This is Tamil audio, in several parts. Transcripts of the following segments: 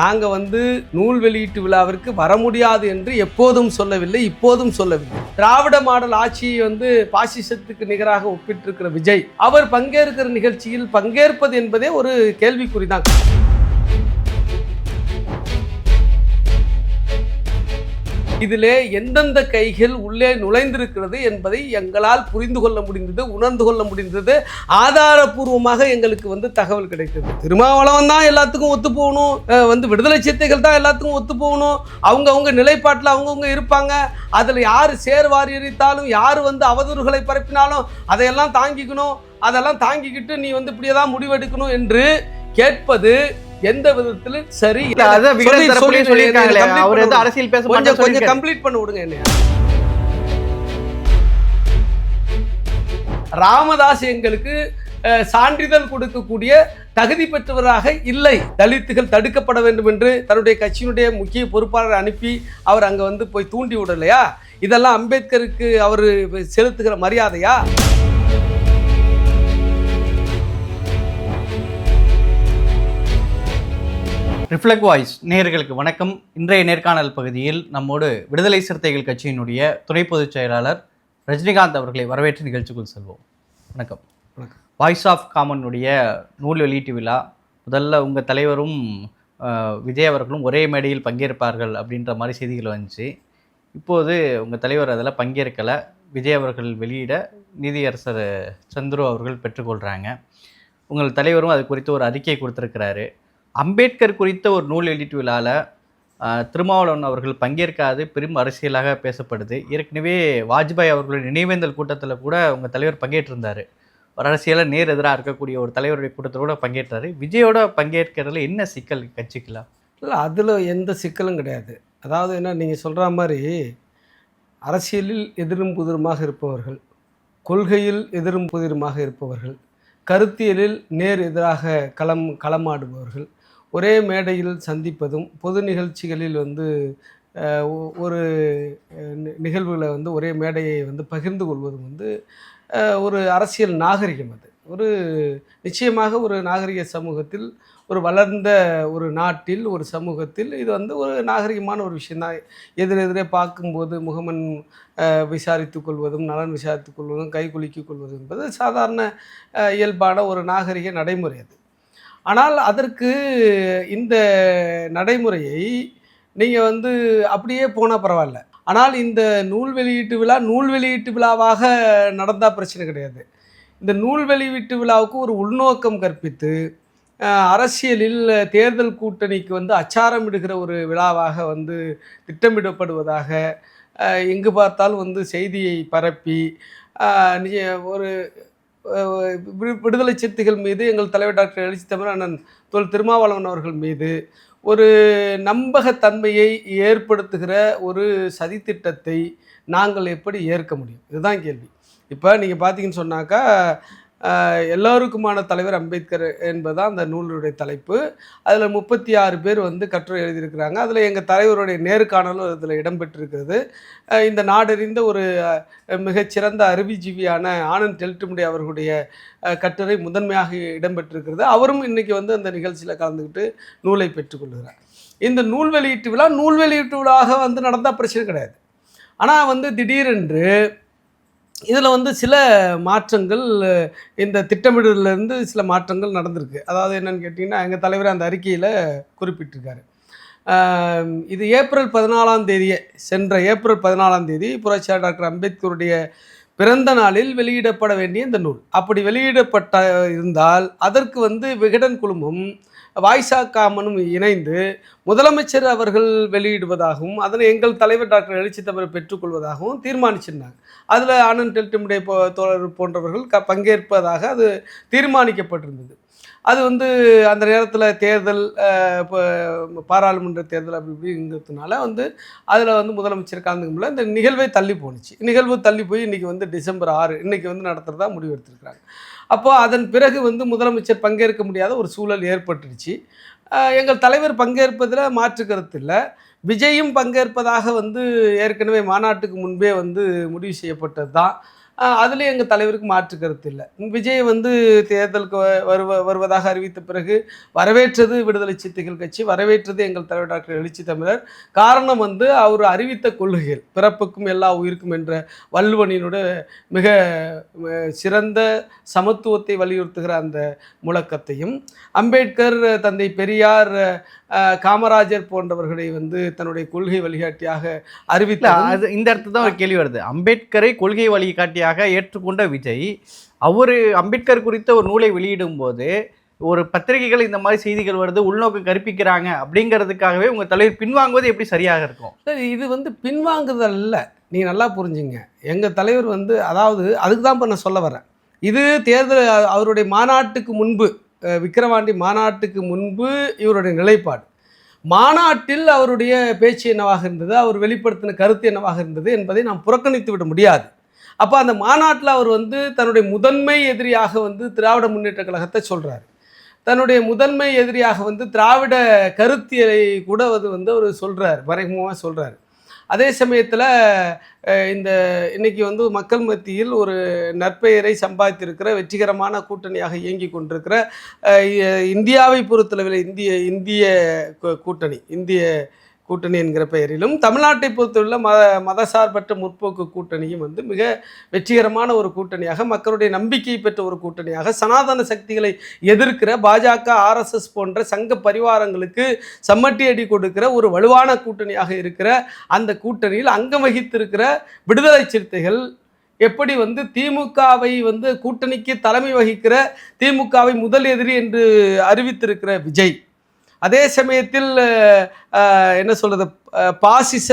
நாங்கள் வந்து நூல் வெளியீட்டு விழாவிற்கு வர முடியாது என்று எப்போதும் சொல்லவில்லை இப்போதும் சொல்லவில்லை. திராவிட மாடல் ஆட்சியை வந்து பாசிசத்துக்கு நிகராக ஒப்பிட்டிருக்கிற விஜய் அவர் பங்கேற்கிற நிகழ்ச்சியில் பங்கேற்பது என்பதே ஒரு கேள்விக்குறிதான். இதிலே எந்தெந்த கைகள் உள்ளே நுழைந்திருக்கிறது என்பதை எங்களால் புரிந்து கொள்ள முடிந்தது உணர்ந்து கொள்ள முடிந்தது. ஆதாரபூர்வமாக எங்களுக்கு வந்து தகவல் கிடைத்தது. திருமாவளவன் தான் எல்லாத்துக்கும் ஒத்து போகணும். வந்து விடுதலை சித்தைகள் தான் எல்லாத்துக்கும் ஒத்து போகணும். அவங்க அவங்க நிலைப்பாட்டில் அவங்கவுங்க இருப்பாங்க. அதில் யார் சேர் எரித்தாலும் யார் வந்து அவதூறுகளை பரப்பினாலும் அதையெல்லாம் தாங்கிக்கணும். அதெல்லாம் தாங்கிக்கிட்டு நீ வந்து இப்படியே தான் முடிவெடுக்கணும் என்று கேட்பது எந்த விதத்திலும் சரி. அவர் விடுங்க. அரசியல் பேச கொஞ்சம் கொஞ்சம். கம்ப்ளீட் பண்ண விடுங்க என்னைய. ராமதாஸ் எங்களுக்கு சான்றிதழ் கொடுக்கக்கூடிய தகுதி பெற்றவராக இல்லை. தலித்துகள் தடுக்கப்பட வேண்டும் என்று தன்னுடைய கட்சியினுடைய முக்கிய பொறுப்பாளரை அனுப்பி அவர் அங்கே வந்து போய் தூண்டி விடலையா? இதெல்லாம் அம்பேத்கருக்கு அவர் செலுத்துகிற மரியாதையா? ரிஃப்ளெக்ட் வாய்ஸ் நேயர்களுக்கு வணக்கம். இன்றைய நேர்காணல் பகுதியில் நம்மோடு விடுதலை சிறுத்தைகள் கட்சியினுடைய துணை பொதுச் செயலாளர் ரஜினிகாந்த் அவர்களை வரவேற்று நிகழ்ச்சிக்குள் செல்வோம். வணக்கம். வணக்கம். வாய்ஸ் ஆஃப் காமனுடைய நூல் வெளியீட்டு விழா. முதல்ல உங்கள் தலைவரும் விஜய் அவர்களும் ஒரே மேடையில் பங்கேற்பார்கள் அப்படின்ற மாதிரி செய்திகள் வந்துச்சு. இப்போது உங்கள் தலைவர் அதில் பங்கேற்கலை. விஜய் அவர்கள் வெளியிட நீதியரசர் சந்துரு அவர்கள் பெற்றுக்கொள்கிறாங்க உங்கள் தலைவரும் அது குறித்து ஒரு அறிக்கை கொடுத்துருக்கிறாரு. அம்பேத்கர் குறித்த ஒரு நூல் வெளியீட்டு விழாவில் திருமாவளவன் அவர்கள் பங்கேற்காது பெரும் அரசியலாக பேசப்படுது. ஏற்கனவே வாஜ்பாய் அவர்களுடைய நினைவேந்தல் கூட்டத்தில் கூட உங்கள் தலைவர் பங்கேற்றிருந்தார். ஒரு அரசியலில் நேர் எதிராக இருக்கக்கூடிய ஒரு தலைவருடைய கூட்டத்தில் கூட பங்கேற்றாரு. விஜயோட பங்கேற்கிறதுல என்ன சிக்கல் கட்சிக்கலாம் இல்லை அதில் எந்த சிக்கலும் கிடையாது. அதாவது என்ன நீங்கள் சொல்கிற மாதிரி அரசியலில் எதிரும் புதிருமாக இருப்பவர்கள் கொள்கையில் எதிரும் புதிருமாக இருப்பவர்கள் கருத்தியலில் நேர் எதிராக களம் களமாடுபவர்கள் ஒரே மேடையில் சந்திப்பதும் பொது நிகழ்ச்சிகளில் வந்து ஒரு நி- நிகழ்வுகளை வந்து ஒரே மேடையை வந்து பகிர்ந்து கொள்வதும் வந்து ஒரு அரசியல் நாகரிகம் அது. ஒரு நிச்சயமாக ஒரு நாகரிக சமூகத்தில் ஒரு வளர்ந்த ஒரு நாட்டில் ஒரு சமூகத்தில் இது வந்து ஒரு நாகரிகமான ஒரு விஷயந்தான் எதிரெதிரே பார்க்கும்போது முகமன் விசாரித்து கொள்வதும் நலன் விசாரித்துக் கொள்வதும் கை குலுக்கிக் கொள்வதும் என்பது சாதாரண இயல்பான ஒரு நாகரிக நடைமுறை அது. ஆனால் அதற்கு இந்த நடைமுறையை நீங்கள் வந்து அப்படியே போனால் பரவாயில்ல. ஆனால் இந்த நூல் வெளியீட்டு விழா நூல் வெளியீட்டு விழாவாக நடந்தால் பிரச்சனை கிடையாது. இந்த நூல் வெளியீட்டு விழாவுக்கு ஒரு உள்நோக்கம் கற்பித்து அரசியலில் தேர்தல் கூட்டணிக்கு வந்து அச்சாரமிடுகிற ஒரு விழாவாக வந்து திட்டமிடப்படுவதாக எங்கு பார்த்தாலும் வந்து செய்தியை பரப்பி ஒரு விடுதலை சிறுத்தைகள் மீது எங்கள் தலைவர் டாக்டர் எழுச்சி தமிழ் அண்ணன் தொல் திருமாவளவன் அவர்கள் மீது ஒரு நம்பகத்தன்மையை ஏற்படுத்துகிற ஒரு சதித்திட்டத்தை நாங்கள் எப்படி ஏற்க முடியும்? இதுதான் கேள்வி. இப்போ நீங்கள் பார்த்தீங்கன்னு சொன்னாக்கா எல்லோருக்குமான தலைவர் அம்பேத்கர் என்பதுதான் அந்த நூலுடைய தலைப்பு. அதில் முப்பத்தி ஆறு பேர் வந்து கட்டுரை எழுதியிருக்கிறாங்க. அதில் எங்கள் தலைவருடைய நேர்காணலும் அதில் இடம்பெற்றிருக்கிறது. இந்த நாடறிந்த ஒரு மிகச்சிறந்த அருவிஜீவியான ஆனந்த் டெல்ட்டுமுடி அவர்களுடைய கட்டுரை முதன்மையாக இடம்பெற்றிருக்கிறது. அவரும் இன்றைக்கி வந்து அந்த நிகழ்ச்சியில் கலந்துக்கிட்டு நூலை பெற்றுக்கொள்கிறார் இந்த நூல் வெளியீட்டு விழா நூல் வெளியீட்டு விழாவாக வந்து நடந்தால் பிரச்சனை கிடையாது. ஆனால் வந்து திடீரென்று இதில் வந்து சில மாற்றங்கள் இந்த திட்டமிடலேருந்து சில மாற்றங்கள் நடந்திருக்கு. அதாவது என்னென்னு கேட்டிங்கன்னா எங்கள் தலைவர் அந்த அறிக்கையில் குறிப்பிட்டிருக்காரு. இது ஏப்ரல் பதினாலாம் தேதியே சென்ற ஏப்ரல் பதினாலாம் தேதி புரட்சியாளர் டாக்டர் அம்பேத்கருடைய பிறந்த நாளில் வெளியிடப்பட வேண்டிய இந்த நூல். அப்படி வெளியிடப்பட்ட இருந்தால் அதற்கு வந்து விகடன் குழுமம் வாய்ஸா காமனும் இணைந்து முதலமைச்சர் அவர்கள் வெளியிடுவதாகவும் அதனை எங்கள் தலைவர் டாக்டர் எழுச்சி தமிழ் பெற்றுக்கொள்வதாகவும் தீர்மானிச்சிருந்தாங்க. அதில் ஆனந்த் டெல்டமுடைய போ தோழர் போன்றவர்கள் க பங்கேற்பதாக அது தீர்மானிக்கப்பட்டிருந்தது. அது வந்து அந்த நேரத்தில் தேர்தல் இப்போ பாராளுமன்ற தேர்தல் அப்படி இப்படிங்கிறதுனால வந்து அதில் வந்து முதலமைச்சர் கலந்துக்கும்போது இந்த நிகழ்வை தள்ளி போணுச்சு. நிகழ்வு தள்ளி போய் இன்றைக்கி வந்து டிசம்பர் ஆறு இன்றைக்கி வந்து நடத்துகிறதா முடிவு எடுத்திருக்கிறாங்க. அப்போது அதன் பிறகு வந்து முதலமைச்சர் பங்கேற்க முடியாத ஒரு சூழல் ஏற்பட்டுடுச்சு. எங்கள் தலைவர் பங்கேற்பதில் மாற்று கருத்து இல்லை. விஜயும் பங்கேற்பதாக வந்து ஏற்கனவே மாநாட்டுக்கு முன்பே வந்து முடிவு செய்யப்பட்டது தான் அதுலேயும் எங்கள் தலைவருக்கு மாற்று கருத்து இல்லை. விஜய் வந்து தேர்தலுக்கு வருவ வருவதாக அறிவித்த பிறகு வரவேற்றது விடுதலை சிறுத்தைகள் கட்சி வரவேற்றது எங்கள் தலைவர் டாக்டர் எழுச்சி தமிழர். காரணம் வந்து அவர் அறிவித்த கொள்கைகள் பிறப்புக்கும் எல்லா உயிருக்கும் என்ற வள்ளுவனினோட மிக சிறந்த சமத்துவத்தை வலியுறுத்துகிற அந்த முழக்கத்தையும் அம்பேத்கர் தந்தை பெரியார் காமராஜர் போன்றவர்களை வந்து தன்னுடைய கொள்கை வழிகாட்டியாக இல்ல அறிவித்த அது இந்த இடத்துல தான் ஒரு கேள்வி வருது. அம்பேத்கரை கொள்கை வழிகாட்டியாக ஏற்றுக்கொண்ட விஜய் அவர் அம்பேத்கர் குறித்த ஒரு நூலை வெளியிடும்போது ஒரு பத்திரிகைகள் இந்த மாதிரி செய்திகள் வருது உள்நோக்கு கற்பிக்கிறாங்க அப்படிங்கிறதுக்காகவே உங்கள் தலைவர் பின்வாங்குவது எப்படி சரியாக இருக்கும்? சரி இது வந்து பின்வாங்குதல் இல்லை. நீங்கள் நல்லா புரிஞ்சுங்க. எங்கள் தலைவர் வந்து அதாவது அதுக்கு தான் இப்போ நான் சொல்ல வரேன். இது தேர்தல் அவருடைய மாநாட்டுக்கு முன்பு அஹ், விக்கிரவாண்டி மாநாட்டுக்கு முன்பு இவருடைய நிலைப்பாடு. மாநாட்டில் அவருடைய பேச்சு என்னவாக இருந்தது அவர் வெளிப்படுத்தின கருத்து என்னவாக இருந்தது என்பதை நாம் புறக்கணித்து விட முடியாது. அப்போ அந்த மாநாட்டில் அவர் வந்து தன்னுடைய முதன்மை எதிரியாக வந்து திராவிட முன்னேற்ற கழகத்தை சொல்கிறார் தன்னுடைய முதன்மை எதிரியாக வந்து திராவிட கருத்தியலை கூட அது வந்து அவர் சொல்கிறார் மறைமுகமாக சொல்கிறார் அதே சமயத்தில் இந்த இன்றைக்கி வந்து மக்கள் மத்தியில் ஒரு நற்பெயரை சம்பாதித்திருக்கிற வெற்றிகரமான கூட்டணியாக இயங்கி கொண்டிருக்கிற இந்தியாவை பொறுத்தளவில் இந்திய இந்திய கூட்டணி இந்திய கூட்டணி என்கிற பெயரிலும் தமிழ்நாட்டை பொறுத்துள்ள மத மதசார்பற்ற முற்போக்கு கூட்டணியும் வந்து மிக வெற்றிகரமான ஒரு கூட்டணியாக மக்களுடைய நம்பிக்கை பெற்ற ஒரு கூட்டணியாக சனாதன சக்திகளை எதிர்க்கிற பாஜக ஆர்எஸ்எஸ் போன்ற சங்க பரிவாரங்களுக்கு சம்மட்டி அடி கொடுக்கிற ஒரு வலுவான கூட்டணியாக இருக்கிற அந்த கூட்டணியில் அங்கம் வகித்திருக்கிற விடுதலை சிறுத்தைகள் எப்படி வந்து திமுகவை வந்து கூட்டணிக்கு தலைமை வகிக்கிற திமுகவை முதல் எதிரி என்று அறிவித்திருக்கிற விஜய். அதே சமயத்தில் என்ன சொல்றது அஹ், பாசிச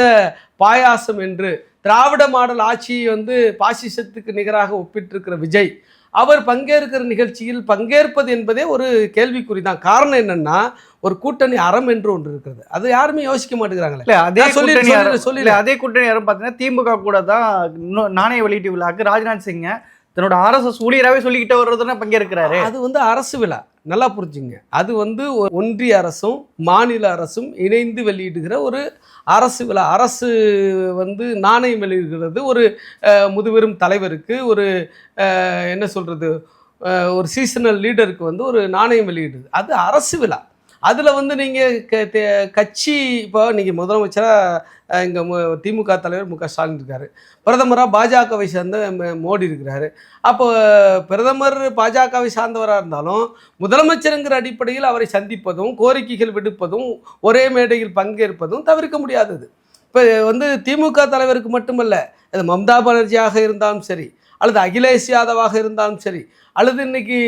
பாயாசம் என்று திராவிட மாடல் ஆட்சியை வந்து பாசிசத்துக்கு நிகராக ஒப்பிட்டிருக்கிற விஜய் அவர் பங்கேற்கிற நிகழ்ச்சியில் பங்கேற்பது என்பதே ஒரு கேள்விக்குறி தான். காரணம் என்னன்னா ஒரு கூட்டணி அறம் என்று ஒன்று இருக்கிறது. அது யாருமே யோசிக்க மாட்டேங்கிறாங்களே. இல்ல அதே சொல்லி- சொல்லி- அதே கூட்டணி யாரும் பார்த்தீங்கன்னா திமுக கூட தான் இன்னும் நாணய வெளியீட்டு விழாக்கு ராஜ்நாத் சிங்க தன்னோட ஆர்எஸ்எஸ் ஊழியராகவே சொல்லிக்கிட்டு வர்றதுன்னு பங்கேற்கிறாரு. அது வந்து அரசு விழா. நல்லா புரிஞ்சுங்க. அது வந்து ஒன்றிய அரசும் மாநில அரசும் இணைந்து வெளியிடுகிற ஒரு அரசு விழா. அரசு வந்து நாணயம் வெளியிடுகிறது. ஒரு முதுபெரும் தலைவருக்கு ஒரு என்ன சொல்கிறது ஒரு சீசனல் லீடருக்கு வந்து ஒரு நாணயம் வெளியிடுது. அது அரசு விழா. அதில் வந்து நீங்கள் க கட்சி இப்போ நீங்கள் முதலமைச்சராக இங்கே திமுக தலைவர் மு க ஸ்டாலின் இருக்கார். பிரதமராக பாஜகவை சேர்ந்த மோடி இருக்கிறாரு. அப்போ பிரதமர் பாஜகவை சார்ந்தவராக இருந்தாலும் முதலமைச்சருங்கிற அடிப்படையில் அவரை சந்திப்பதும் கோரிக்கைகள் விடுப்பதும் ஒரே மேடையில் பங்கேற்பதும் தவிர்க்க முடியாதது. இப்போ வந்து திமுக தலைவருக்கு மட்டுமல்ல அது மம்தா பானர்ஜியாக இருந்தாலும் சரி அல்லது அகிலேஷ் யாதவாக இருந்தாலும் சரி அல்லது இன்னைக்கு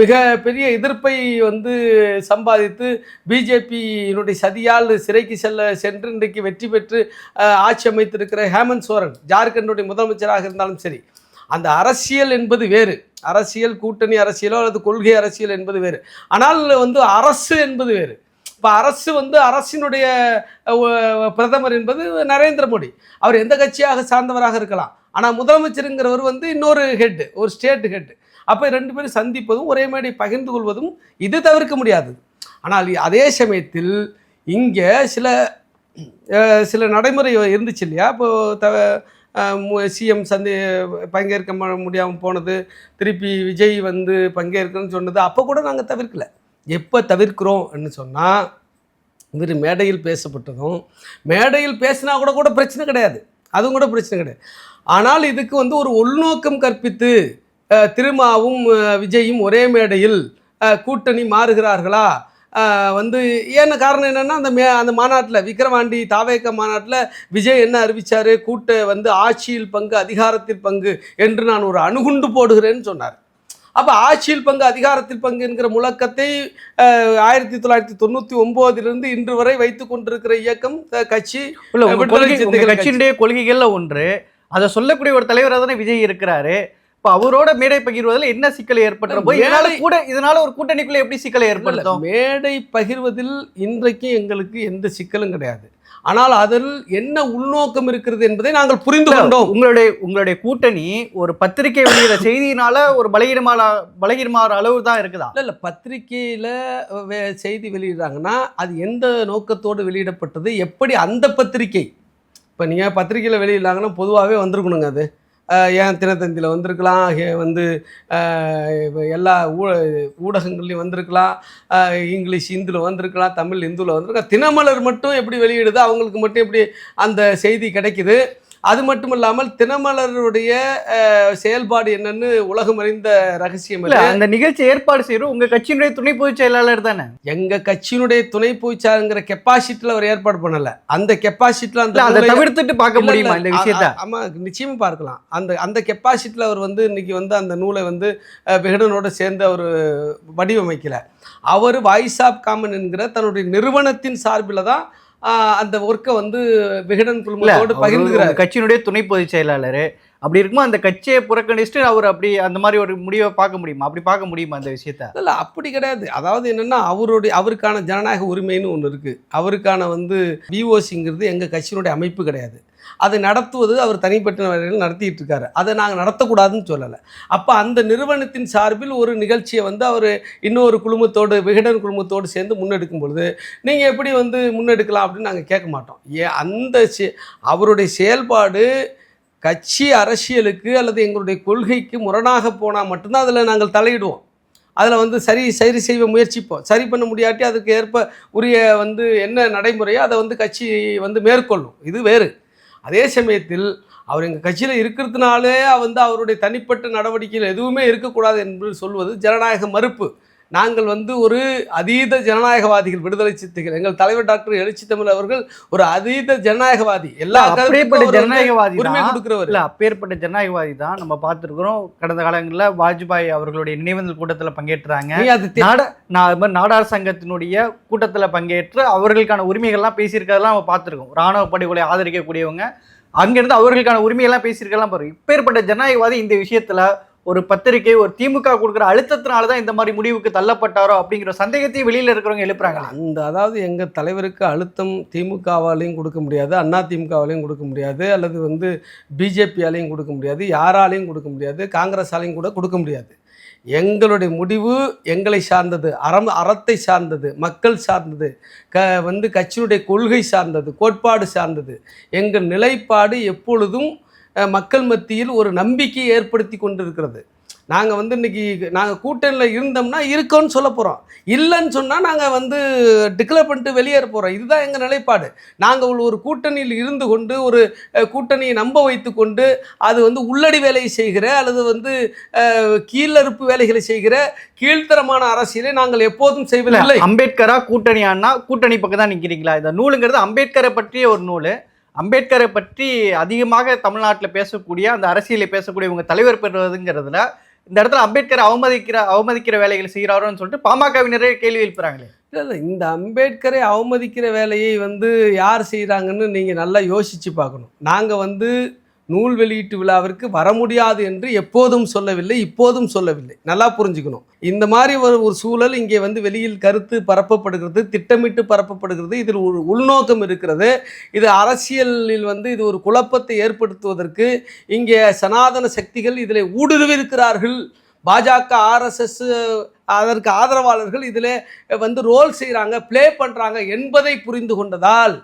மிக பெரிய எதிர்ப்பை வந்து சம்பாதித்து பிஜேபியினுடைய சதியால் சிறைக்கு செல்ல சென்று இன்றைக்கு வெற்றி பெற்று ஆட்சி அமைத்திருக்கிற ஹேமந்த் சோரன் ஜார்க்கண்டுடைய முதலமைச்சராக இருந்தாலும் சரி அந்த அரசியல் என்பது வேறு. அரசியல் கூட்டணி அரசியலோ அல்லது கொள்கை அரசியல் என்பது வேறு. ஆனால் வந்து அரசு என்பது வேறு. இப்போ அரசு வந்து அரசினுடைய பிரதமர் என்பது நரேந்திர மோடி. அவர் எந்த கட்சியாக சார்ந்தவராக இருக்கலாம். ஆனால் முதலமைச்சருங்கிறவர் வந்து இன்னொரு ஹெட் ஒரு ஸ்டேட் ஹெட் அப்போ ரெண்டு பேரும் சந்திப்பதும் ஒரே மாதிரி பகிர்ந்து கொள்வதும் இது தவிர்க்க முடியாதது ஆனால் அதே சமயத்தில் இங்கே சில சில நடைமுறை இருந்துச்சு இல்லையா? இப்போது த சிஎம் சந்தி பங்கேற்க முடியாமல் போனது திருப்பி விஜய் வந்து பங்கேற்கணும்னு சொன்னது அப்போ கூட நாங்கள் தவிர்க்கலை. எப்போ தவிர்க்கிறோம்னு சொன்னால் இவர் மேடையில் பேசப்பட்டதும் மேடையில் பேசினா கூட கூட பிரச்சனை கிடையாது. அதுவும் கூட பிரச்சனை கிடையாது. ஆனால் இதுக்கு வந்து ஒரு உள்நோக்கம் கற்பித்து திருமாவும் விஜயும் ஒரே மேடையில் கூட்டணி மாறுகிறார்களா? வந்து ஏன்னு காரணம் என்னென்னா அந்த மே அந்த மாநாட்டில் விக்கிரவாண்டி தாவேக்க மாநாட்டில் விஜய் என்ன அறிவித்தார் கூட்ட வந்து ஆட்சியில் பங்கு அதிகாரத்தில் பங்கு என்று நான் ஒரு அணுகுண்டு போடுகிறேன்னு சொன்னார். அப்போ ஆட்சியில் பங்கு அதிகாரத்தில் பங்கு என்கிற முழக்கத்தை ஆயிரத்தி தொள்ளாயிரத்தி தொண்ணூற்றி ஒம்போதிலிருந்து இன்று வரை வைத்து கொண்டிருக்கிற இயக்கம் கட்சி கட்சியினுடைய கொள்கைகள்ல ஒன்று அதை சொல்லக்கூடிய ஒரு தலைவராக தானே விஜய் இருக்கிறாரு. இப்ப அவரோட மேடை பகிர்வதில் என்ன சிக்கலை ஏற்பட்டுற போய் இதனால கூட இதனால ஒரு கூட்டணிக்குள்ள எப்படி சிக்கலை ஏற்படுத்தும்? மேடை பகிர்வதில் இன்றைக்கு எங்களுக்கு எந்த சிக்கலும் கிடையாது. ஆனால் அதில் என்ன உள்நோக்கம் இருக்கிறது என்பதை நாங்கள் புரிந்து கொண்டோம். உங்களுடைய உங்களுடைய கூட்டணி ஒரு பத்திரிகை வெளியிட செய்தியினால ஒரு பலகீனமான பலகீனமான அளவு தான் இருக்குதா? இல்லை இல்லை பத்திரிகையில் செய்தி வெளியிடுறாங்கன்னா அது எந்த நோக்கத்தோடு வெளியிடப்பட்டது? எப்படி அந்த பத்திரிகை இப்போ நீங்கள் பத்திரிக்கையில் வெளியிடலாங்கன்னா பொதுவாகவே வந்திருக்கணுங்க அது. ஏன் தினத்தந்தியில் வந்திருக்கலாம்? வந்து எல்லா ஊ ஊடகங்கள்லையும் வந்திருக்கலாம். இங்கிலீஷ் இந்துல வந்திருக்கலாம் தமிழ் இந்துவில் வந்திருக்கலாம். தினமலர் மட்டும் எப்படி வெளியிடுது? அவங்களுக்கு மட்டும் எப்படி அந்த செய்தி கிடைக்குது? அது மட்டும் இல்லாமல் தினமலருடைய செயல்பாடு என்னன்னு உலகம் அறிந்த ரகசியம் இல்ல அந்த நிகழ்ச்சி ஏற்பாடு செய்யறோம். உங்க கட்சியினுடைய துணை பொதுச் செயலாளர் தானே? எங்க கட்சியினுடைய துணை போய்ச்சாருங்கிற கெப்பாசிட்டியில் அவர் ஏற்பாடு பண்ணல. அந்த கெப்பாசிட்டியில் அந்த அதை தவிர்த்துட்டு பார்க்க முடியுமா இந்த விஷயத்த? ஆமா நிச்சயமா பார்க்கலாம். அந்த அந்த கெப்பாசிட்டியில் அவர் வந்து இன்னைக்கு வந்து அந்த நூலை வந்து விகடனோட சேர்ந்து அவர் வடிவமைக்கல. அவர் வாய்ஸ் ஆஃப் காமன் என்கிற தன்னுடைய நிறுவனத்தின் சார்பில் தான் அந்த ஒர்க்கை வந்து விகடன் குழுமத்தோடு பகிர்ந்துக்கிறார். கட்சியினுடைய துணை பொதுச் செயலாளர். அப்படி இருக்கும்போது அந்த கட்சியை புறக்கணிச்சுட்டு அவர் அப்படி அந்த மாதிரி ஒரு முடிவை பார்க்க முடியுமா? அப்படி பார்க்க முடியுமா அந்த விஷயத்த? இல்லை அப்படி கிடையாது. அதாவது என்னென்னா அவருடைய அவருக்கான ஜனநாயக உரிமைன்னு ஒன்று இருக்குது அவருக்கான வந்து விஓசிங்கிறது எங்கள் கட்சியினுடைய அமைப்பு கிடையாது. அதை நடத்துவது அவர் தனிப்பட்ட வகையில் நடத்திட்டு இருக்காரு அதை நாங்கள் நடத்தக்கூடாதுன்னு சொல்லலை. அப்போ அந்த நிறுவனத்தின் சார்பில் ஒரு நிகழ்ச்சியை வந்து அவர் இன்னொரு குழுமத்தோடு விகடன் குழுமத்தோடு சேர்ந்து முன்னெடுக்கும் பொழுது நீங்கள் எப்படி வந்து முன்னெடுக்கலாம்? அப்படின்னு நாங்கள் கேட்க மாட்டோம். ஏ அந்த செ- அவருடைய செயல்பாடு கட்சி அரசியலுக்கு அல்லது எங்களுடைய கொள்கைக்கு முரணாக போனால் மட்டும்தான் அதில் நாங்கள் தலையிடுவோம். அதில் வந்து சரி சரி செய்ய முயற்சிப்போம். சரி பண்ண முடியாட்டி அதுக்கு ஏற்ப உரிய வந்து என்ன நடைமுறையோ அதை வந்து கட்சி வந்து மேற்கொள்ளும். இது வேறு. அதே சமயத்தில் அவர் எங்கள் கட்சியில் இருக்கிறதுனாலே வந்து அவருடைய தனிப்பட்ட நடவடிக்கைகள் எதுவுமே இருக்கக்கூடாது என்று சொல்வது ஜனநாயக மறுப்பு. நாங்கள் வந்து ஒரு அதீத ஜனநாயகவாதிகள் விடுதலை சித்துகள் எங்கள் தலைவர் டாக்டர் எழுச்சி தமிழ் அவர்கள் ஒரு அதீத ஜனநாயகவாதி. எல்லா வந்து ஜனநாயகவாதி உரிமை. கொடுக்கிறவர். இல்ல அப்பேற்பட்ட ஜனநாயகவாதி தான் நம்ம பார்த்துருக்குறோம். கடந்த காலங்களில் வாஜ்பாய் அவர்களுடைய நினைவேந்தல் கூட்டத்துல பங்கேற்றாங்க. அது நான் மாதிரி நாடார் சங்கத்தினுடைய கூட்டத்துல பங்கேற்று அவர்களுக்கான உரிமைகள்லாம் பேசியிருக்கிறதெல்லாம் நம்ம பார்த்துருக்கோம். ராணுவ படைகளை ஆதரிக்கக்கூடியவங்க அங்கிருந்து அவர்களுக்கான உரிமைகள்லாம் பேசியிருக்கலாம் பாருங்க இப்பேற்பட்ட ஜனநாயகவாதி இந்த விஷயத்துல ஒரு பத்திரிகை ஒரு திமுக கொடுக்குற அழுத்தத்தினால தான் இந்த மாதிரி முடிவுக்கு தள்ளப்பட்டாரோ அப்படிங்கிற சந்தேகத்தையும் வெளியில் இருக்கிறவங்க எழுப்புறாங்க அந்த அதாவது எங்கள் தலைவருக்கு அழுத்தம் திமுகவாலையும் கொடுக்க முடியாது அண்ணா திமுகவாலையும் கொடுக்க முடியாது அல்லது வந்து பிஜேபியாலையும் கொடுக்க முடியாது யாராலையும் கொடுக்க முடியாது காங்கிரஸாலையும் கூட கொடுக்க முடியாது. எங்களுடைய முடிவு எங்களை சார்ந்தது அறம் அறத்தை சார்ந்தது மக்கள் சார்ந்தது க வந்து கட்சியினுடைய கொள்கை சார்ந்தது கோட்பாடு சார்ந்தது. எங்கள் நிலைப்பாடு எப்பொழுதும் மக்கள் மத்தியில் ஒரு நம்பிக்கையை ஏற்படுத்தி கொண்டிருக்கிறது. நாங்கள் வந்து இன்னைக்கு நாங்கள் கூட்டணியில் இருந்தோம்னா இருக்கோன்னு சொல்ல போகிறோம் இல்லைன்னு சொன்னால் நாங்கள் வந்து டிக்ளேர் பண்ணிட்டு வெளியேற போகிறோம் இதுதான் எங்கள் நிலைப்பாடு. நாங்கள் ஒரு கூட்டணியில் இருந்து கொண்டு ஒரு கூட்டணியை நம்ப வைத்து கொண்டு அது வந்து உள்ளடி வேலையை செய்கிற அல்லது வந்து கீழறுப்பு வேலைகளை செய்கிற கீழ்த்தரமான அரசியலை நாங்கள் எப்போதும் செய்வதில்லை. அம்பேத்கரா கூட்டணியானா கூட்டணி பக்கம் தான் நிற்கிறீங்களா இந்த நூலுங்கிறது அம்பேத்கரை பற்றிய ஒரு நூல். அம்பேத்கரை பற்றி அதிகமாக தமிழ்நாட்டில் பேசக்கூடிய அந்த அரசியலை பேசக்கூடிய உங்க தலைவர் பெறுவதுங்கிறதுல இந்த இடத்துல அம்பேத்கரை அவமதிக்கிற அவமதிக்கிற வேலைகள் செய்கிறாரோன்னு சொல்லிட்டு பாமகவினரே கேள்வி எழுப்புறாங்களே. இல்லை இந்த அம்பேத்கரை அவமதிக்கிற வேலையை வந்து யார் செய்கிறாங்கன்னு நீங்கள் நல்லா யோசித்து பார்க்கணும். நாங்கள் வந்து நூல் வெளியீட்டு விழாவிற்கு வர முடியாது என்று எப்போதும் சொல்லவில்லை இப்போதும் சொல்லவில்லை. நல்லா புரிஞ்சுக்கணும். இந்த மாதிரி ஒரு ஒரு சூழல் இங்கே வந்து வெளியில் கருத்து பரப்பப்படுகிறது திட்டமிட்டு பரப்பப்படுகிறது. இதில் ஒரு உள்நோக்கம் இருக்கிறது. இது அரசியலில் வந்து இது ஒரு குழப்பத்தை ஏற்படுத்துவதற்கு இங்கே சனாதன சக்திகள் இதில் ஊடுருவிருக்கிறார்கள் பாஜக ஆர்எஸ்எஸ் அதற்கு ஆதரவாளர்கள் இதில் வந்து ரோல் செய்கிறாங்க ப்ளே பண்ணுறாங்க என்பதை புரிந்து கொண்டதால்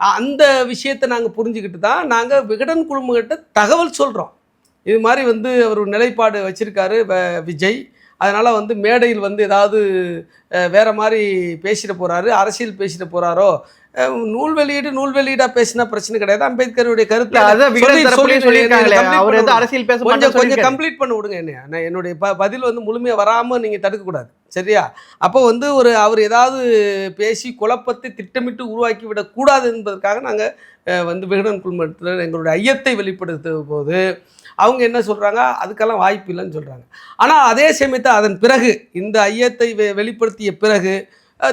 அந்த விஷயத்தை நாங்கள் புரிஞ்சுக்கிட்டு தான் நாங்கள் விகடன் குழுமகிட்ட தகவல் சொல்கிறோம் இது மாதிரி வந்து அவர் நிலைப்பாடு வச்சுருக்காரு விஜய். அதனால் வந்து மேடையில் வந்து ஏதாவது வேறு மாதிரி பேசிட போகிறாரு அரசியல் பேசிட போகிறாரோ நூல் வெளியீடு நூல் வெளியீடாக பேசினா பிரச்சனை கிடையாது. அம்பேத்கருடைய கருத்து கொஞ்சம் கொஞ்சம். கம்ப்ளீட் பண்ண விடுங்க என்ன நான் என்னுடைய ப பதில் வந்து முழுமையாக வராமல் நீங்கள் தடுக்கக்கூடாது. சரியா? அப்போ வந்து ஒரு அவர் ஏதாவது பேசி குழப்பத்தை திட்டமிட்டு உருவாக்கி விடக்கூடாது என்பதற்காக நாங்கள் வந்து விகடன் குழுமத்தில் எங்களுடைய ஐயத்தை வெளிப்படுத்தும் போது அவங்க என்ன சொல்கிறாங்க அதுக்கெல்லாம் வாய்ப்பு இல்லைன்னு சொல்கிறாங்க ஆனால் அதே சமயத்தை அதன் பிறகு இந்த ஐயத்தை வெ- வெளிப்படுத்திய பிறகு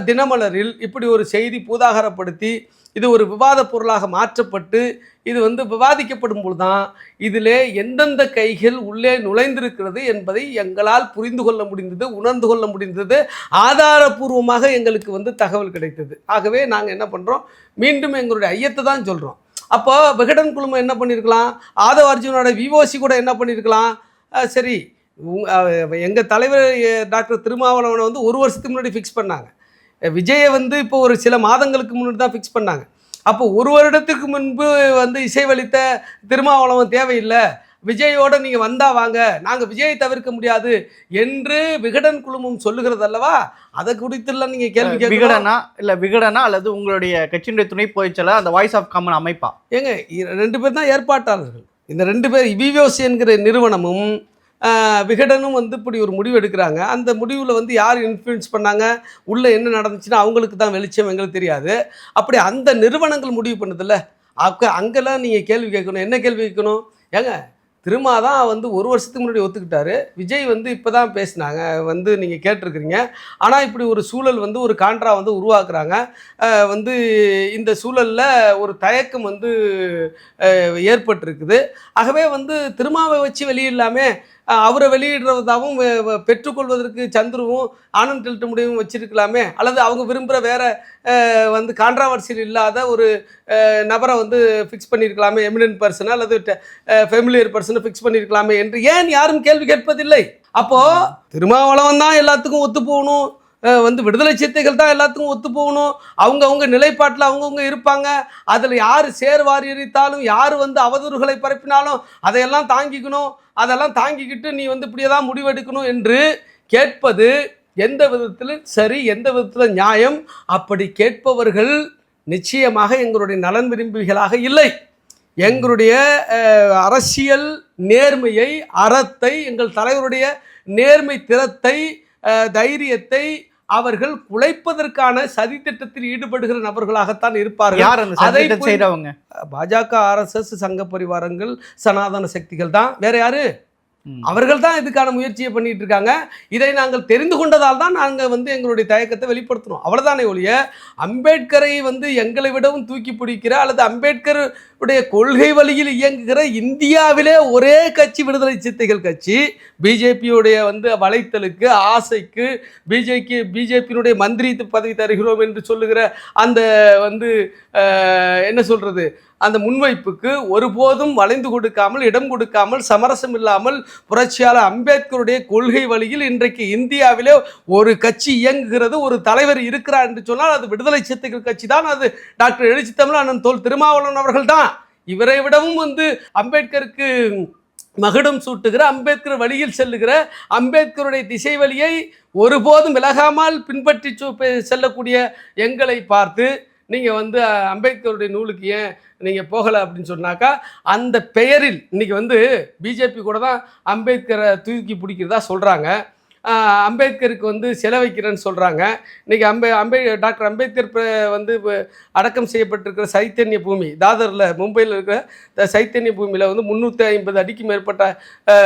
தினமலரில் இப்படி ஒரு செய்தி பூதாகரப்படுத்தி இது ஒரு விவாத பொருளாக மாற்றப்பட்டு இது வந்து விவாதிக்கப்படும் பொழுது தான் இதிலே எந்தெந்த கைகள் உள்ளே நுழைந்திருக்கிறது என்பதை எங்களால் புரிந்து கொள்ள முடிந்தது உணர்ந்து கொள்ள முடிந்தது ஆதாரபூர்வமாக எங்களுக்கு வந்து தகவல் கிடைத்தது. ஆகவே நாங்கள் என்ன பண்ணுறோம் மீண்டும் எங்களுடைய ஐயத்தை தான் சொல்கிறோம் அப்போ விகடன் குழுமம் என்ன பண்ணியிருக்கலாம் ஆதவ அர்ஜுனோட விஓசி கூட என்ன பண்ணியிருக்கலாம் சரி சரி எங்கள் தலைவர் டாக்டர் திருமாவளவனை வந்து ஒரு வருஷத்துக்கு முன்னாடி ஃபிக்ஸ் பண்ணாங்க. விஜயை வந்து இப்போ ஒரு சில மாதங்களுக்கு முன்னாடி தான் ஃபிக்ஸ் பண்ணாங்க. அப்போ ஒரு வருடத்துக்கு முன்பு வந்து இசைவளித்த திருமாவளவன் தேவையில்லை. விஜயோட நீங்க வந்தா வாங்க. நாங்க விஜயை தவிர்க்க முடியாது என்று விகடன் குழுமம் சொல்லுகிறது அல்லவா? அதை குறித்துலாம் நீங்க கேள்வி விகடனா இல்ல விகடனா அல்லது உங்களுடைய கட்சியினுடைய துணை பொதுச்செயலர் அந்த வாய்ஸ் ஆஃப் காமன் அமைப்பா? ஏங்க ரெண்டு பேர் தான் ஏற்பாட்டாளர்கள். இந்த ரெண்டு பேர் விவோசி என்கிற நிறுவனமும் விகடனும் வந்து இப்படி ஒரு முடிவு எடுக்கிறாங்க. அந்த முடிவில் வந்து யார் இன்ஃப்ளூயன்ஸ் பண்ணாங்க? உள்ளே என்ன நடந்துச்சுன்னா அவங்களுக்கு தான் வெளிச்சம் எங்களுக்கு தெரியாது. அப்படி அந்த நிறுவனங்கள் முடிவு பண்ணுதில்ல அக்க அங்கெல்லாம் நீங்கள் கேள்வி கேட்கணும். என்ன கேள்வி கேட்கணும்? ஏங்க திருமா தான் வந்து ஒரு வருஷத்துக்கு முன்னாடி ஒத்துக்கிட்டாரு. விஜய் வந்து இப்போ தான் பேசினாங்க. வந்து நீங்கள் கேட்டிருக்கிறீங்க. ஆனால் இப்படி ஒரு சூழல் வந்து ஒரு கான்ட்ரா வந்து உருவாக்குறாங்க. வந்து இந்த சூழலில் ஒரு தயக்கம் வந்து ஏற்பட்டிருக்குது. ஆகவே வந்து திருமாவை வச்சு வெளியில்லாமல் அவரை வெளியிடுறதாகவும் பெற்றுக்கொள்வதற்கு சந்துருவும் ஆனந்த் டெல்ட் முடிவும் வச்சிருக்கலாமே? அல்லது அவங்க விரும்புகிற வேற வந்து கான்ட்ராவர்சியல் இல்லாத ஒரு நபரை வந்து ஃபிக்ஸ் பண்ணியிருக்கலாமே எமினன்ட் பர்சன் அல்லது ஃபெமிலியர் பர்சனை ஃபிக்ஸ் பண்ணியிருக்கலாமே என்று ஏன் யாரும் கேள்வி கேட்பதில்லை? அப்போ திருமாவளவன் தான் எல்லாத்துக்கும் ஒத்து போகணும். வந்து விடுதலை சித்தைகள் தான் எல்லாத்துக்கும் ஒத்து போகணும். அவங்க அவங்க நிலைப்பாட்டில் அவங்கவுங்க இருப்பாங்க. அதில் யார் சேர் வாரி எரித்தாலும் யார் வந்து அவதூறுகளை பரப்பினாலும் அதையெல்லாம் தாங்கிக்கணும். அதெல்லாம் தாங்கிக்கிட்டு நீ வந்து இப்படியே தான் முடிவெடுக்கணும் என்று கேட்பது எந்த விதத்தில் சரி எந்த விதத்தில் நியாயம்? அப்படி கேட்பவர்கள் நிச்சயமாக எங்களுடைய நலன் விரும்பிகளாக இல்லை. எங்களுடைய அரசியல் நேர்மையை அறத்தை எங்கள் தலைவருடைய நேர்மை திறத்தை தைரியத்தை அவர்கள் குலைப்பதற்கான சதித்திட்டத்தில் ஈடுபடுகிற நபர்களாகத்தான் இருப்பார்கள். அதை செய்றவங்க? பாஜக ஆர்எஸ்எஸ் சங்க பரிவாரங்கள் சனாதன சக்திகள் தான். வேற யாரு. அவர்கள் தான் இதுக்கான முயற்சியை பண்ணிட்டு இருக்காங்க. இதை நாங்கள் தெரிந்து கொண்டதால் தான் நாங்கள் வந்து எங்களுடைய தயக்கத்தை வெளிப்படுத்தணும் அவ்வளவுதானே ஒழிய அம்பேத்கரை வந்து எங்களை விடவும் தூக்கி பிடிக்கிற அல்லது அம்பேத்கர் உடைய கொள்கை வழியில் இயங்குகிற இந்தியாவிலே ஒரே கட்சி விடுதலை சித்தைகள் கட்சி. பிஜேபியுடைய வந்து வலைத்தலுக்கு ஆசைக்கு பிஜேபி பிஜேபியினுடைய மந்திரி பதவி தருகிறோம் என்று சொல்லுகிற அந்த வந்து என்ன சொல்கிறது அந்த முன்வைப்புக்கு ஒருபோதும் வளைந்து கொடுக்காமல் இடம் கொடுக்காமல் சமரசம் இல்லாமல் புரட்சியாளர் அம்பேத்கருடைய கொள்கை வழியில் இன்றைக்கு இந்தியாவிலே ஒரு கட்சி இயங்குகிறது ஒரு தலைவர் இருக்கிறார் என்று சொன்னால் அது விடுதலை சிறுத்தைகள் கட்சி தான். அது டாக்டர் எழுச்சி தமிழ் அண்ணன் தோல் திருமாவளவன் அவர்கள் தான். இவரை விடவும் வந்து அம்பேத்கருக்கு மகுடம் சூட்டுகிற அம்பேத்கர் வழியில் செல்லுகிற அம்பேத்கருடைய திசை வழியை ஒருபோதும் விலகாமல் பின்பற்றி சு- செல்லக்கூடிய எங்களை பார்த்து நீங்கள் வந்து அம்பேத்கருடைய நூலுக்கு ஏன் நீங்கள் போகலை அப்படின்னு சொன்னாக்கா அந்த பெயரில் இன்றைக்கி வந்து பிஜேபி கூட தான் அம்பேத்கரை தூக்கி பிடிக்கிறதா சொல்கிறாங்க அம்பேத்கருக்கு வந்து சிலை வைக்கிறேன்னு சொல்கிறாங்க இன்றைக்கி அம்பே அம்பே டாக்டர் அம்பேத்கர் வந்து அடக்கம் செய்யப்பட்டிருக்கிற சைத்தன்ய பூமி தாதரில் மும்பையில் இருக்கிற இந்த சைத்தன்ய பூமியில் வந்து முந்நூற்றி ஐம்பது அடிக்கு மேற்பட்ட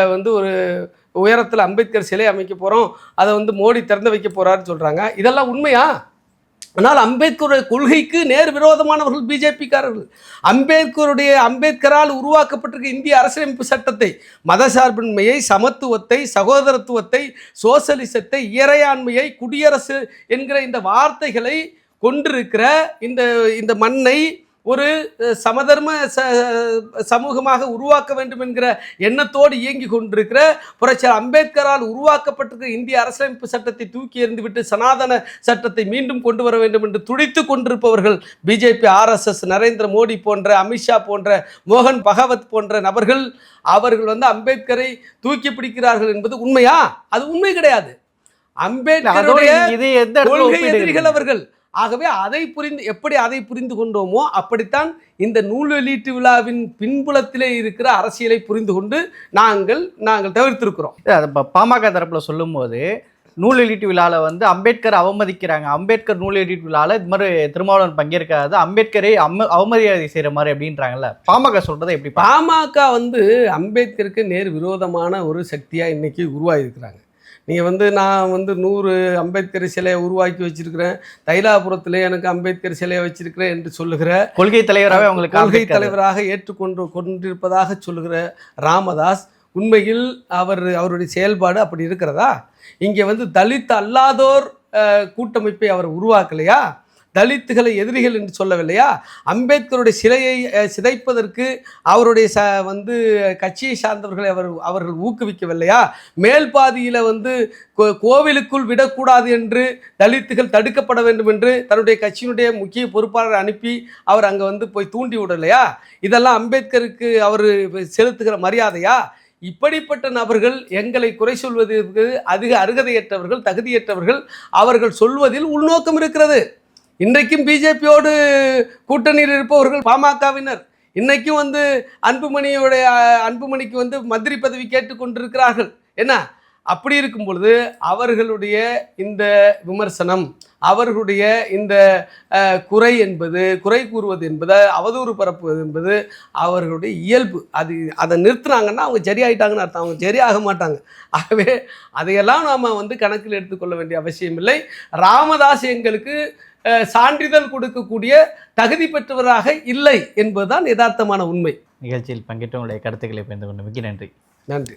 வந்து ஒரு உயரத்தில் அம்பேத்கர் சிலை அமைக்க போகிறோம் அதை வந்து மோடி திறந்து வைக்க போகிறாருன்னு சொல்கிறாங்க இதெல்லாம் உண்மையா? ஆனால் அம்பேத்கருடைய கொள்கைக்கு நேர் விரோதமானவர்கள் பிஜேபிக்காரர்கள். அம்பேத்கருடைய அம்பேத்கரால் உருவாக்கப்பட்டிருக்க இந்திய அரசியலமைப்பு சட்டத்தை மதசார்பின்மையை சமத்துவத்தை சகோதரத்துவத்தை சோசலிசத்தை இறையாண்மையை குடியரசு என்கிற இந்த வார்த்தைகளை கொண்டிருக்கிற இந்த இந்த மண்ணை ஒரு சமதர்ம ச சமூகமாக உருவாக்க வேண்டும் என்கிற எண்ணத்தோடு இயங்கி கொண்டிருக்கிற புரட்சியாளர் அம்பேத்கரால் உருவாக்கப்பட்டிருக்கிற இந்திய அரசியலமைப்பு சட்டத்தை தூக்கி எறிந்துவிட்டு சனாதன சட்டத்தை மீண்டும் கொண்டு வர வேண்டும் என்று துடித்து கொண்டிருப்பவர்கள் பிஜேபி ஆர்எஸ்எஸ் நரேந்திர மோடி போன்ற அமித்ஷா போன்ற மோகன் பகவத் போன்ற நபர்கள் அவர்கள் வந்து அம்பேத்கரை தூக்கி பிடிக்கிறார்கள் என்பது உண்மையா அது உண்மை கிடையாது அம்பேத்கருடைய கொள்கை எதிரிகள்? அவர்கள் ஆகவே அதை புரிந்து எப்படி அதை புரிந்து கொண்டோமோ அப்படித்தான் இந்த நூல் வெளியீட்டு விழாவின் பின்புலத்திலே இருக்கிற அரசியலை புரிந்து கொண்டு நாங்கள் நாங்கள் தவிர்த்திருக்கிறோம். பாமக தரப்புல சொல்லும்போது நூல் வெளியீட்டு விழாவில் வந்து அம்பேத்கர் அவமதிக்கிறாங்க. அம்பேத்கர் நூல் வெளியீட்டு விழாவில் இது மாதிரி திருமாவளவன் பங்கேற்காது அம்பேத்கரை அம்ம அவமரியாதை செய்கிற மாதிரி அப்படின்றாங்கல்ல. பாமக சொல்றதை எப்படி பாமக வந்து அம்பேத்கருக்கு நேர் விரோதமான ஒரு சக்தியாக இன்னைக்கு உருவாகியிருக்கிறாங்க நீங்கள் வந்து நான் வந்து நூறு அம்பேத்கர் சிலையை உருவாக்கி வச்சிருக்கிறேன். தைலாபுரத்தில் எனக்கு அம்பேத்கர் சிலையை வச்சிருக்கிறேன் என்று சொல்லுகிற கொள்கை தலைவராகவே அவங்களுக்கு கொள்கை தலைவராக ஏற்றுக்கொண்டு கொண்டிருப்பதாக சொல்லுகிற ராமதாஸ் உண்மையில் அவர் அவருடைய செயல்பாடு அப்படி இருக்கிறதா? இங்கே வந்து தலித் அல்லாதோர் கூட்டமைப்பை அவர் உருவாக்கலையா? தலித்துகளை எதிரிகள் என்று சொல்லவில்லையா? அம்பேத்கருடைய சிலையை சிதைப்பதற்கு அவருடைய ச வந்து கட்சியை சார்ந்தவர்களை அவர் அவர்கள் ஊக்குவிக்கவில்லையா? மேல் பாதியில் வந்து கோ- கோவிலுக்குள் விடக்கூடாது என்று தலித்துகள் தடுக்கப்பட வேண்டும் என்று தன்னுடைய கட்சியினுடைய முக்கிய பொறுப்பாளரை அனுப்பி அவர் அங்கே வந்து போய் தூண்டி விடலையா? இதெல்லாம் அம்பேத்கருக்கு அவர் செலுத்துகிற மரியாதையா? இப்படிப்பட்ட நபர்கள் எங்களை குறை சொல்வதற்கு அதிக அருகதையற்றவர்கள் தகுதியற்றவர்கள் அவர்கள் சொல்வதில் உள்நோக்கம் இருக்கிறது. இன்றைக்கும் பிஜேபியோடு கூட்டணியில் இருப்பவர்கள் பாமகவினர். இன்னைக்கும் வந்து அன்புமணியுடைய அன்புமணிக்கு வந்து மந்திரி பதவி கேட்டுக்கொண்டிருக்கிறார்கள். என்ன? அப்படி இருக்கும் பொழுது அவர்களுடைய இந்த விமர்சனம் அவர்களுடைய இந்த குறை என்பது குறை கூறுவது என்பது அவதூறு பரப்புவது என்பது அவர்களுடைய இயல்பு. அது அதை நிறுத்துனாங்கன்னா அவங்க சரியாயிட்டாங்கன்னு அர்த்தம். அவங்க சரியாக மாட்டாங்க. ஆகவே அதையெல்லாம் நாம் வந்து கணக்கில் எடுத்துக்கொள்ள வேண்டிய அவசியம் இல்லை ராமதாஸ் எங்களுக்கு சான்றிதழ் கொடுக்கக்கூடிய தகுதி பெற்றவராக இல்லை என்பதுதான் யதார்த்தமான உண்மை. நிகழ்ச்சியில் பங்கேற்று உங்களுடைய கருத்துக்களை பகிர்ந்து கொண்டு மிக்க நன்றி. நன்றி.